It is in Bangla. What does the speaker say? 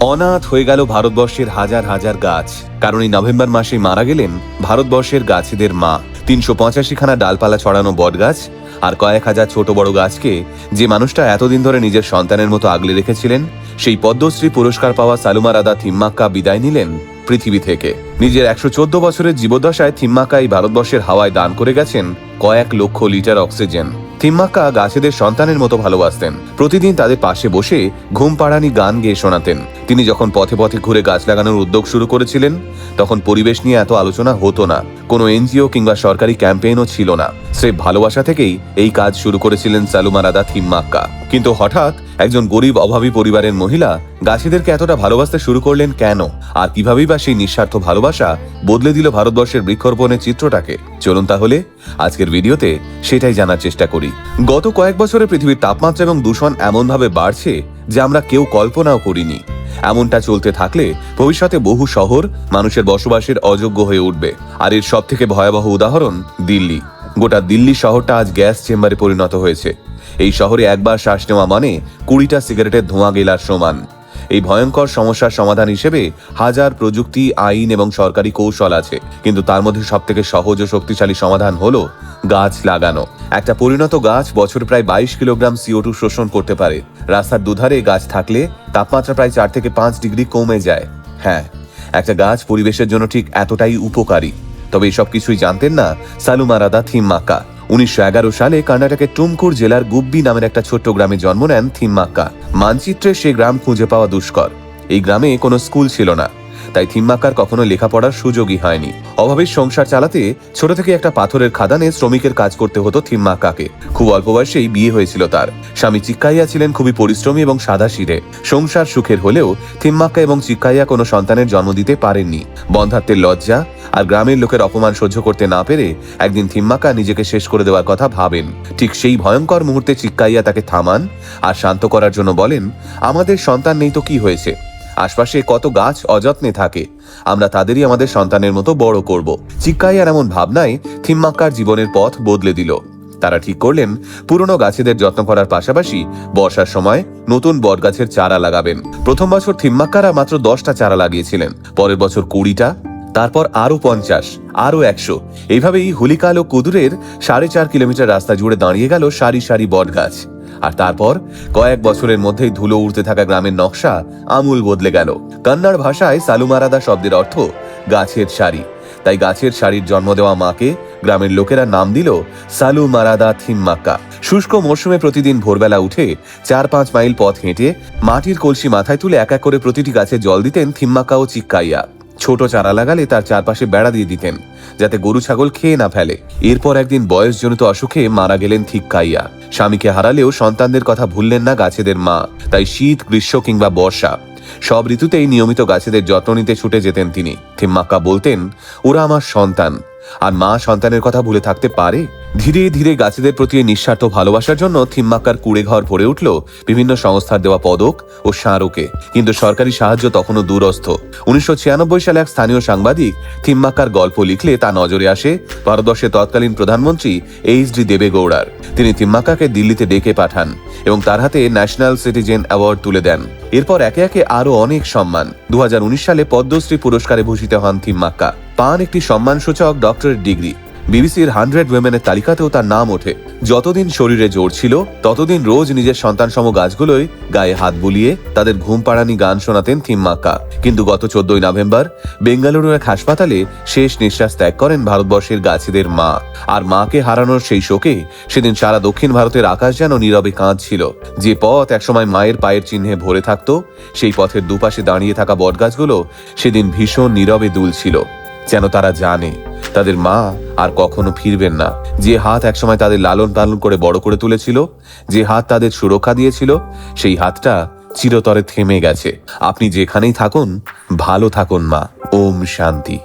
অনাথ হয়ে গেল ভারতবর্ষের হাজার হাজার গাছ। কারণ এই নভেম্বর মাসে মারা গেলেন ভারতবর্ষের গাছেদের মা। তিনশো পঁচাশিখানা ডালপালা ছড়ানো বটগাছ আর কয়েক হাজার ছোট বড় গাছকে যে মানুষটা এতদিন ধরে নিজের সন্তানের মতো আগলে রেখেছিলেন, সেই পদ্মশ্রী পুরস্কার পাওয়া সালুমা রাদা থিম্মাক্কা বিদায় নিলেন পৃথিবী থেকে। নিজের একশো চোদ্দ বছরের জীবদ্দশায় থিম্মাক্কা এই ভারতবর্ষের হাওয়ায় দান করে গেছেন কয়েক লক্ষ লিটার অক্সিজেন। থিম্মাক্কা গাছেদের সন্তানের মতো ভালোবাসতেন। প্রতিদিন তাদের পাশে বসে ঘুম পাড়ানি গান গেয়ে শোনাতেন। তিনি যখন পথে পথে ঘুরে গাছ লাগানোর উদ্যোগ শুরু করেছিলেন, তখন পরিবেশ নিয়ে এত আলোচনা হতো না। কোনো এনজিও কিংবা সরকারি ক্যাম্পেইনও ছিল না। সে ভালোবাসা থেকেই এই কাজ শুরু করেছিলেন সালুমা রাদা থিম্মাক্কা কিন্তু হঠাৎ একজন গরিব, অভাবী পরিবারের মহিলা গাছেদেরকে এতটা ভালোবাসতে শুরু করলেন কেন? আর কিভাবেই বা সেই নিঃস্বার্থ ভালোবাসা বদলে দিল ভারতবর্ষের বৃক্ষরোপণের চিত্রটাকে? চলুন তাহলে আজকের ভিডিওতে সেটাই জানার চেষ্টা করি। গত কয়েক বছরে পৃথিবীর তাপমাত্রা এবং দূষণ এমনভাবে বাড়ছে যে আমরা কেউ কল্পনাও করিনি। এমনটা চলতে থাকলে ভবিষ্যতে বহু শহর মানুষের বসবাসের অযোগ্য হয়ে উঠবে। আর এর সব থেকে ভয়াবহ উদাহরণ দিল্লি। গোটা দিল্লি শহরটা আজ গ্যাস চেম্বারে পরিণত হয়েছে। এই শহরে একবার শ্বাস নেওয়া মানে কুড়িটা সিগারেটের ধোঁয়া গেলার সমান। এই ভয়ঙ্কর সমস্যার সমাধান হিসেবে হাজার প্রযুক্তি, আইন এবং সরকারি কৌশল আছে। কিন্তু তার মধ্যে সব থেকে সহজ ও শক্তিশালী সমাধান হলো গাছ লাগানো। একটা পরিণত গাছ বছরে প্রায় বাইশ কিলোগ্রাম সিও টু শোষণ করতে পারে। রাস্তার দুধারে গাছ থাকলে তাপমাত্রা প্রায় চার থেকে পাঁচ ডিগ্রি কমে যায়। হ্যাঁ একটা গাছ পরিবেশের জন্য ঠিক এতটাই উপকারী। তবে এসব কিছুই জানতেন না সালুমা রাদা থিম্মাক্কা। উনিশশো এগারো সালে কর্ণাটকের টুমকুর জেলার গুব্বি নামের একটা ছোট্ট গ্রামে জন্ম নেন থিম্মাক্কা। মানচিত্রে সে গ্রাম খুঁজে পাওয়া দুষ্কর। এই গ্রামে কোনো স্কুল ছিল না। তাই থিম্মাক্কার কখনো লেখাপড়ার সুযোগই হয়নি। অভাবের সংসার চালাতে ছোট থেকে একটা পাথরের খাদানে শ্রমিকের কাজ করতে হতো থিম্মাক্কাকে খুব অল্প বয়সেই বিয়ে হয়েছিল তার। স্বামী চিক্কাইয়া ছিলেন খুবই পরিশ্রমী এবং সাদা শিরে সংসার সুখের হলেও থিম্মাক্কা এবং চিক্কাইয়া কোনো সন্তানের জন্ম দিতে পারেননি। বন্ধাত্বের লজ্জা আর গ্রামের লোকের অপমান সহ্য করতে না পেরে একদিন থিম্মাক্কা নিজেকে শেষ করে দেওয়ার কথা ভাবেন। ঠিক সেই ভয়ঙ্কর মুহূর্তে চিক্কাইয়া তাকে থামান আর শান্ত করার জন্য বলেন, আমাদের সন্তান নেই তো কি হয়েছে? আশপাশে কত গাছ অযত্নে থাকে, আমরা তাদেরই আমাদের সন্তানের মতো বড় করব। চিক্কাইয়ার এমন ভাবনায় থিম্মাক্কার জীবনের পথ বদলে দিল। তারা ঠিক করলেন, পুরনো গাছেদের যত্ন করার পাশাপাশি বর্ষার সময় নতুন বটগাছের চারা লাগাবেন। প্রথম বছর থিম্মাক্কারা মাত্র দশটা চারা লাগিয়েছিলেন, পরের বছর কুড়িটা তারপর আরও পঞ্চাশ, আরও একশো। এইভাবেই হুলিকাল ও কুদুরের সাড়ে চার কিলোমিটার রাস্তা জুড়ে দাঁড়িয়ে গেল সারি সারি বটগাছ। আর তারপর কয়েক বছরের মধ্যেই ধুলো উড়তে থাকা গ্রামের নকশা আমূল বদলে গেল। কন্নড় ভাষায় সালুমারাদা শব্দের অর্থ গাছের সারি। তাই গাছের শাড়ির জন্ম দেওয়া মাকে গ্রামের লোকেরা নাম দিল সালু মারাদা থিম্মাক্কা শুষ্ক মরশুমে প্রতিদিন ভোরবেলা উঠে চার পাঁচ মাইল পথ হেঁটে মাটির কলসি মাথায় তুলে এক এক করে প্রতিটি গাছে জল দিতেন থিম্মাক্কা ও চিক্কাইয়া। ছোট চারা লাগালে তার চারপাশে বেড়া দিয়ে দিতেন, যাতে গরু ছাগল খেয়ে না ফেলে। এরপর একদিন বয়সজনিত অসুখে মারা গেলেন থিক্কাইয়া স্বামীকে হারালেও সন্তানদের কথা ভুললেন না গাছেদের মা, তাই শীত, গ্রীষ্ম কিংবা বর্ষা, সব ঋতুতেই নিয়মিত গাছেদের যত্ন নিতে ছুটে যেতেন তিনি। থিম্মাক্কা বলতেন, ওরা আমার সন্তান, আর মা সন্তানের কথা ভুলে থাকতে পারে? ধীরে ধীরে গাছেদের প্রতি নিঃস্বার্থ ভালোবাসার জন্য থিম্মাক্কার কুড়ে ঘর ভরে উঠল বিভিন্ন সংস্থার দেওয়া পদক ও স্মারকে। কিন্তু সরকারি সাহায্য তখনও দূরস্থ। উনিশশো ছিয়ানব্বই সালে এক স্থানীয় সাংবাদিক থিম্মাক্কার গল্প লিখলে তা নজরে আসে ভারতবর্ষের তৎকালীন প্রধানমন্ত্রী এইচ ডি দেবেগৌড়ার। তিনি থিম্মাক্কাকে দিল্লিতে ডেকে পাঠান এবং তার হাতে ন্যাশনাল সিটিজেন অ্যাওয়ার্ড তুলে দেন। এরপর একে একে আরও অনেক সম্মান। দু হাজার উনিশ সালে পদ্মশ্রী পুরস্কারে ভূষিত হন থিম্মাক্কা পান একটি সম্মানসূচক ডক্টরেট ডিগ্রি। বিবিসির হান্ড্রেড উইমেনের তালিকাতেও তার নাম ওঠে। যতদিন শরীরে জোর ছিল, ততদিন রোজ নিজের সন্তানসম গাছগুলোই গায়ে হাত বুলিয়ে তাদের ঘুম পাড়ানি গান শোনাতেন থিম্মাক্কা কিন্তু গত চোদ্দই নভেম্বর বেঙ্গালুরু এক হাসপাতালে শেষ নিঃশ্বাস ত্যাগ করেন ভারতবর্ষের গাছেদের মা। আর মাকে হারানোর সেই শোকে সেদিন সারা দক্ষিণ ভারতের আকাশ যেন নীরবে কাঁদছিল। যে পথ একসময় মায়ের পায়ের চিহ্নে ভরে থাকতো, সেই পথের দুপাশে দাঁড়িয়ে থাকা বটগাছগুলো সেদিন ভীষণ নীরবে দুলছিল। যেন তারা জানে। তাদের মা আর কখনো ফিরবেন না। যে হাত একসময় তাদের লালন পালন করে বড় করে তুলেছিল, যে হাত তাদের সুরক্ষা দিয়েছিল, সেই হাতটা চিরতরে থেমে গেছে। আপনি যেখানেই থাকুন, ভালো থাকুন মা। ওম শান্তি।